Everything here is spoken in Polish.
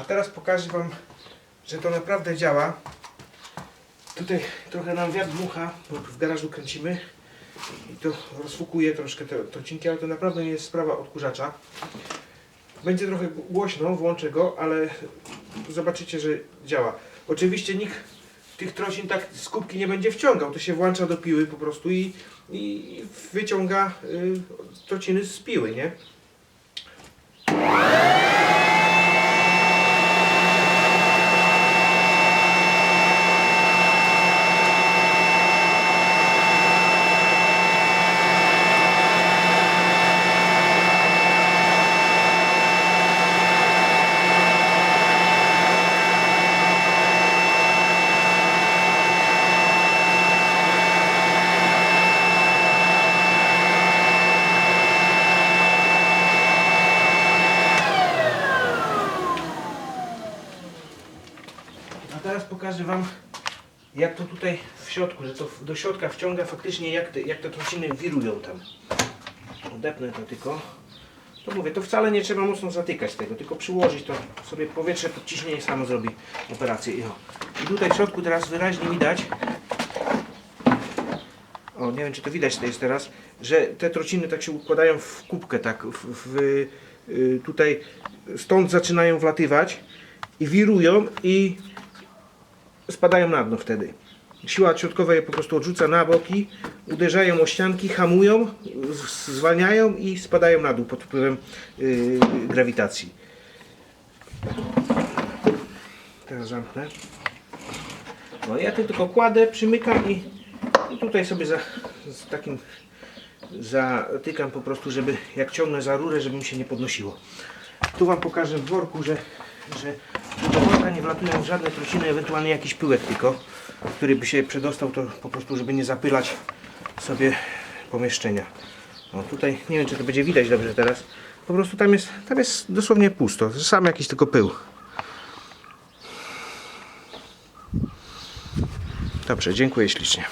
A teraz pokażę Wam, że to naprawdę działa. Tutaj trochę nam wiatr dmucha, bo w garażu kręcimy i to rozfukuje troszkę te odcinki, ale to naprawdę nie jest sprawa odkurzacza. Będzie trochę głośno, włączę go, ale zobaczycie, że działa. Oczywiście nikt tych trocin tak z kubki nie będzie wciągał, to się włącza do piły po prostu i, i wyciąga y, trociny z piły, nie? A teraz pokażę Wam, jak to tutaj w środku, że to do środka wciąga faktycznie, jak te, jak te trociny wirują tam. Odepnę to tylko. To mówię, to wcale nie trzeba mocno zatykać tego, tylko przyłożyć to sobie powietrze pod ciśnienie samo zrobi operację. I, o. I tutaj w środku teraz wyraźnie widać, o nie wiem czy to widać to jest teraz, że te trociny tak się układają w kubkę, tak w, w, y, tutaj stąd zaczynają wlatywać i wirują i spadają na dno wtedy. Siła odśrodkowa je po prostu odrzuca na boki, uderzają o ścianki, hamują, zwalniają i spadają na dół pod wpływem yy, grawitacji. Teraz zamknę. No ja tylko kładę, przymykam i, i tutaj sobie za, z takim zatykam po prostu, żeby jak ciągnę za rurę, żeby mi się nie podnosiło. Tu Wam pokażę w worku, że, że do worka nie wlatują żadne trociny, ewentualnie jakiś pyłek tylko, który by się przedostał, to po prostu, żeby nie zapylać sobie pomieszczenia. No tutaj, nie wiem czy to będzie widać dobrze teraz, po prostu tam jest, tam jest dosłownie pusto, sam jakiś tylko pył. Dobrze, dziękuję ślicznie.